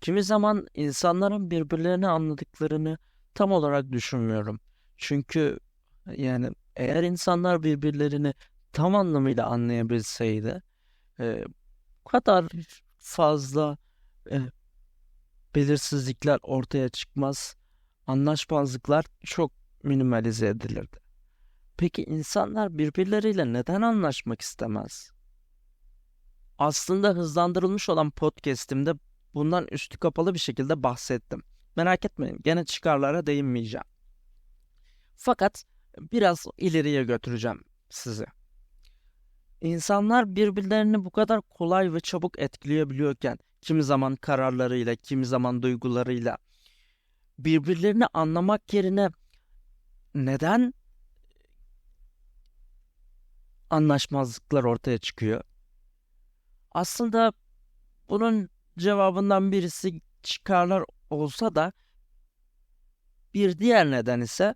Kimi zaman insanların birbirlerini anladıklarını tam olarak düşünmüyorum. Çünkü yani eğer insanlar birbirlerini tam anlamıyla anlayabilseydi e, bu kadar fazla e, belirsizlikler ortaya çıkmaz, anlaşmazlıklar çok minimalize edilirdi. Peki insanlar birbirleriyle neden anlaşmak istemez? Aslında hızlandırılmış olan podcast'imde bundan üstü kapalı bir şekilde bahsettim. Merak etmeyin, gene çıkarlara değinmeyeceğim. Fakat biraz ileriye götüreceğim sizi. İnsanlar birbirlerini bu kadar kolay ve çabuk etkileyebiliyorken, kimi zaman kararlarıyla, kimi zaman duygularıyla birbirlerini anlamak yerine neden anlaşmazlıklar ortaya çıkıyor? Aslında bunun cevabından birisi çıkarlar olsa da bir diğer neden ise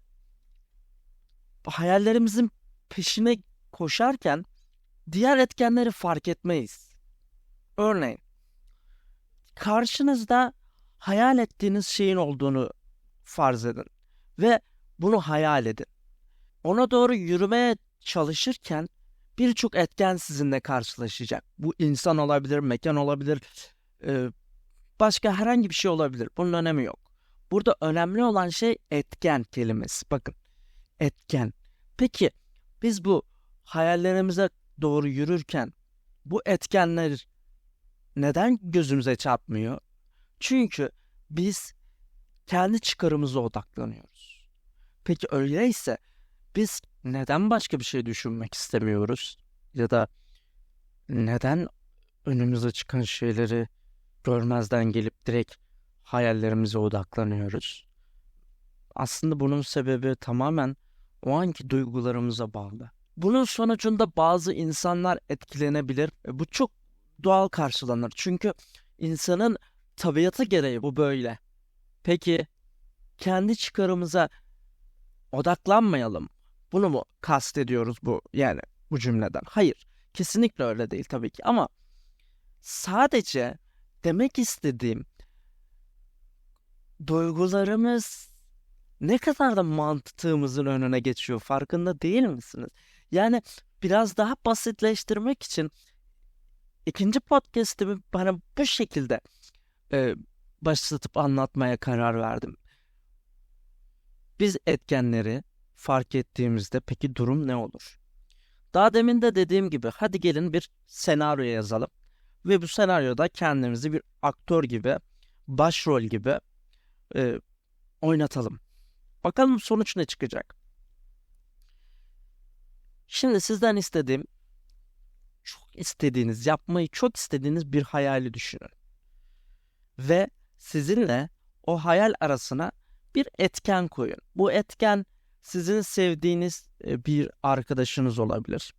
hayallerimizin peşine koşarken diğer etkenleri fark etmeyiz. Örneğin karşınızda hayal ettiğiniz şeyin olduğunu farz edin ve bunu hayal edin. Ona doğru yürümeye çalışırken birçok etken sizinle karşılaşacak. Bu insan olabilir, mekan olabilir, e, başka herhangi bir şey olabilir. Bunun önemi yok. Burada önemli olan şey etken kelimesi. Bakın, etken. Peki biz bu hayallerimize doğru yürürken bu etkenler neden gözümüze çarpmıyor? Çünkü biz kendi çıkarımıza odaklanıyoruz. Peki öyleyse biz neden başka bir şey düşünmek istemiyoruz? Ya da neden önümüze çıkan şeyleri görmezden gelip direkt hayallerimize odaklanıyoruz? Aslında bunun sebebi tamamen o anki duygularımıza bağlı. Bunun sonucunda bazı insanlar etkilenebilir. Bu çok doğal karşılanır. Çünkü insanın tabiatı gereği bu böyle. Peki kendi çıkarımıza odaklanmayalım. Bunu mu kastediyoruz bu yani bu cümleden? Hayır. Kesinlikle öyle değil tabii ki ama sadece demek istediğim duygularımız ne kadar da mantığımızın önüne geçiyor farkında değil misiniz? Yani biraz daha basitleştirmek için ikinci podcast'imi bana bu şekilde e, başlatıp anlatmaya karar verdim. Biz etkenleri fark ettiğimizde peki durum ne olur? Daha demin de dediğim gibi hadi gelin bir senaryo yazalım ve bu senaryoda kendimizi bir aktör gibi, başrol gibi e, oynatalım. Bakalım sonuç ne çıkacak? Şimdi sizden istediğim çok istediğiniz, yapmayı çok istediğiniz bir hayali düşünün. Ve sizinle o hayal arasına bir etken koyun. Bu etken sizin sevdiğiniz e, bir arkadaşınız olabilir.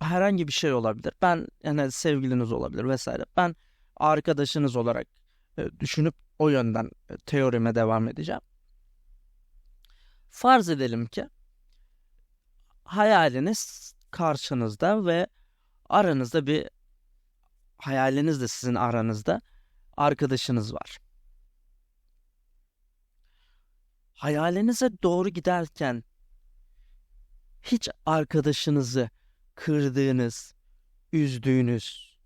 Herhangi bir şey olabilir. Ben yani sevgiliniz olabilir vesaire. Ben arkadaşınız olarak e, düşünüp o yönden e, teorime devam edeceğim. Farz edelim ki hayaliniz karşınızda ve aranızda bir hayaliniz de sizin aranızda arkadaşınız var. Hayalinize doğru giderken hiç arkadaşınızı kırdığınız, üzdüğünüz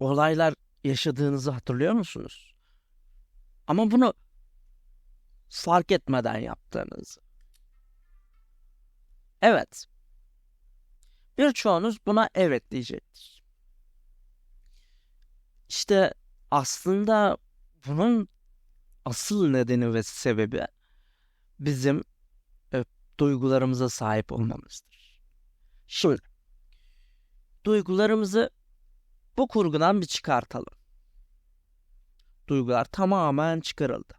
olaylar yaşadığınızı hatırlıyor musunuz? Ama bunu fark etmeden yaptığınızı. Evet. Birçoğunuz buna evet diyecektir. İşte aslında bunun asıl nedeni ve sebebi bizim duygularımıza sahip olmamızdır. Şimdi duygularımızı bu kurgudan bir çıkartalım. Duygular tamamen çıkarıldı.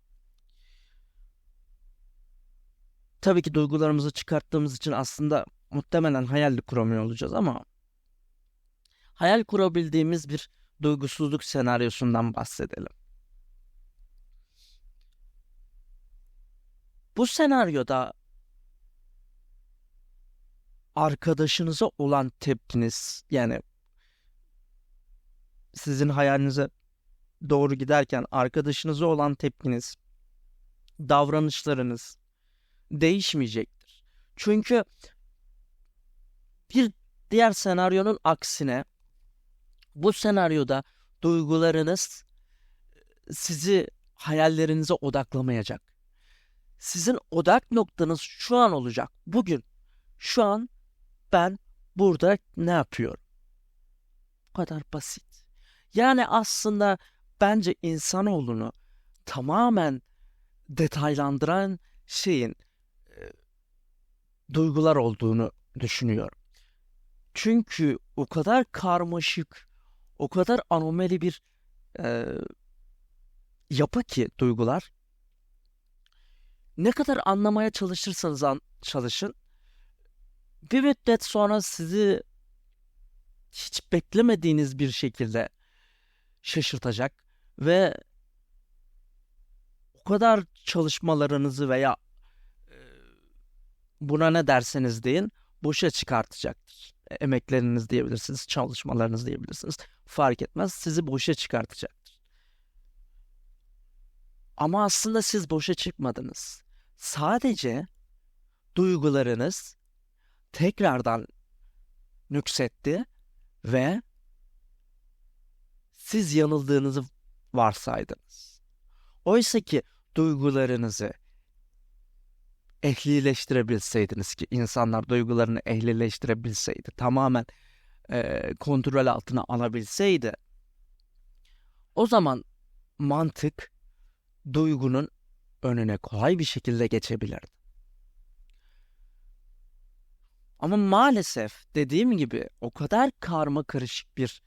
Tabii ki duygularımızı çıkarttığımız için aslında muhtemelen hayal kuramıyor olacağız ama hayal kurabildiğimiz bir duygusuzluk senaryosundan bahsedelim. Bu senaryoda arkadaşınıza olan tepkiniz yani sizin hayalinize doğru giderken arkadaşınıza olan tepkiniz, davranışlarınız değişmeyecektir. Çünkü bir diğer senaryonun aksine bu senaryoda duygularınız sizi hayallerinize odaklamayacak. Sizin odak noktanız şu an olacak. Bugün, şu an ben burada ne yapıyorum? Bu kadar basit. Yani aslında bence insanoğlunu tamamen detaylandıran şeyin e, duygular olduğunu düşünüyorum. Çünkü o kadar karmaşık, o kadar anomali bir e, yapı ki duygular. Ne kadar anlamaya çalışırsanız an, çalışın, bir müddet sonra sizi hiç beklemediğiniz bir şekilde şaşırtacak ve o kadar çalışmalarınızı veya buna ne derseniz deyin boşa çıkartacaktır. E, emekleriniz diyebilirsiniz, çalışmalarınız diyebilirsiniz. Fark etmez sizi boşa çıkartacaktır. Ama aslında siz boşa çıkmadınız. Sadece duygularınız tekrardan nüksetti ve siz yanıldığınızı varsaydınız. Oysa ki duygularınızı ehlileştirebilseydiniz ki insanlar duygularını ehlileştirebilseydi, tamamen e, kontrol altına alabilseydi, o zaman mantık duygunun önüne kolay bir şekilde geçebilirdi. Ama maalesef dediğim gibi o kadar karma karışık bir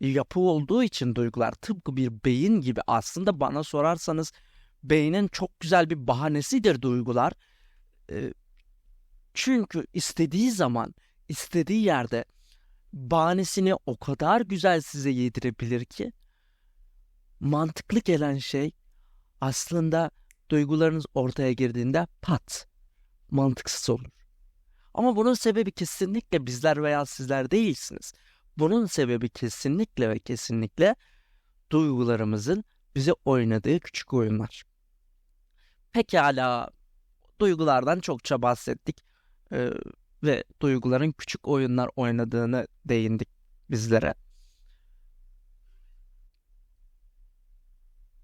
yapı olduğu için duygular tıpkı bir beyin gibi aslında bana sorarsanız beynin çok güzel bir bahanesidir duygular. Çünkü istediği zaman, istediği yerde bahanesini o kadar güzel size yedirebilir ki mantıklı gelen şey aslında duygularınız ortaya girdiğinde pat mantıksız olur. Ama bunun sebebi kesinlikle bizler veya sizler değilsiniz. Bunun sebebi kesinlikle ve kesinlikle duygularımızın bize oynadığı küçük oyunlar. Pekala duygulardan çokça bahsettik ee, ve duyguların küçük oyunlar oynadığını değindik bizlere.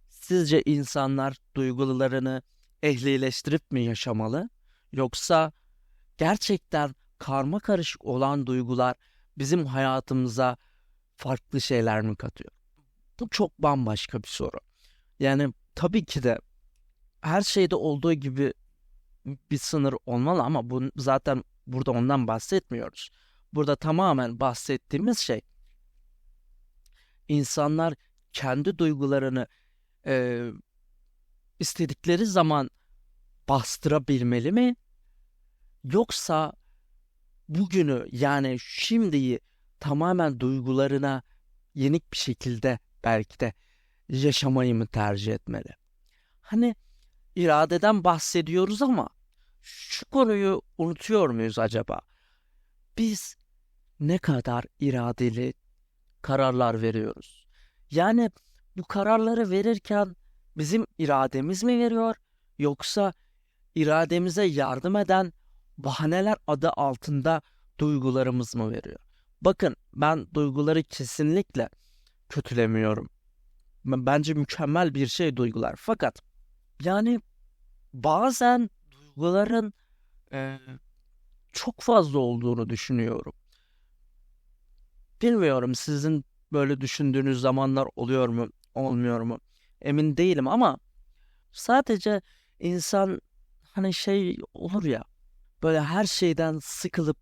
Sizce insanlar duygularını ehlileştirip mi yaşamalı yoksa gerçekten karma karışık olan duygular bizim hayatımıza farklı şeyler mi katıyor? Bu çok bambaşka bir soru. Yani tabii ki de her şeyde olduğu gibi bir sınır olmalı ama bu zaten burada ondan bahsetmiyoruz. Burada tamamen bahsettiğimiz şey insanlar kendi duygularını e, istedikleri zaman bastırabilmeli mi? Yoksa bugünü yani şimdiyi tamamen duygularına yenik bir şekilde belki de yaşamayı mı tercih etmeli? Hani iradeden bahsediyoruz ama şu konuyu unutuyor muyuz acaba? Biz ne kadar iradeli kararlar veriyoruz? Yani bu kararları verirken bizim irademiz mi veriyor yoksa irademize yardım eden bahaneler adı altında duygularımız mı veriyor? Bakın ben duyguları kesinlikle kötülemiyorum. Bence mükemmel bir şey duygular. Fakat yani bazen duyguların e, çok fazla olduğunu düşünüyorum. Bilmiyorum sizin böyle düşündüğünüz zamanlar oluyor mu, olmuyor mu? Emin değilim ama sadece insan hani şey olur ya böyle her şeyden sıkılıp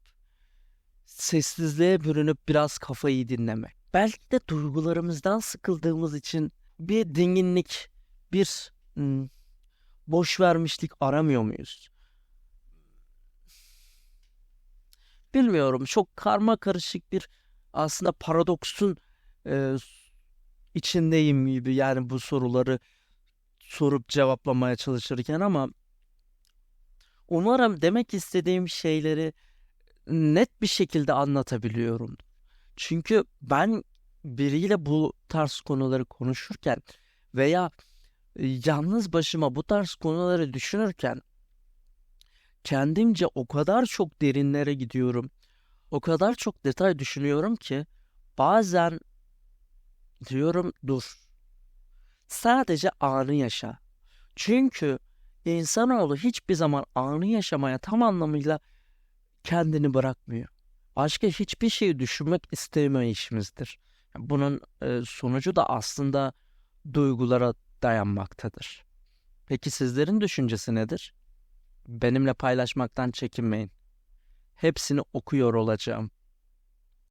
sessizliğe bürünüp biraz kafayı dinlemek. Belki de duygularımızdan sıkıldığımız için bir dinginlik, bir hmm, boş vermişlik aramıyor muyuz? Bilmiyorum. Çok karma karışık bir aslında paradoksun e, içindeyim gibi yani bu soruları sorup cevaplamaya çalışırken ama umarım demek istediğim şeyleri net bir şekilde anlatabiliyorum. Çünkü ben biriyle bu tarz konuları konuşurken veya e, yalnız başıma bu tarz konuları düşünürken kendimce o kadar çok derinlere gidiyorum. O kadar çok detay düşünüyorum ki bazen diyorum dur. Sadece anı yaşa. Çünkü insanoğlu hiçbir zaman anı yaşamaya tam anlamıyla kendini bırakmıyor. Başka hiçbir şey düşünmek istemeyişimizdir. Bunun e, sonucu da aslında duygulara dayanmaktadır. Peki sizlerin düşüncesi nedir? Benimle paylaşmaktan çekinmeyin. Hepsini okuyor olacağım.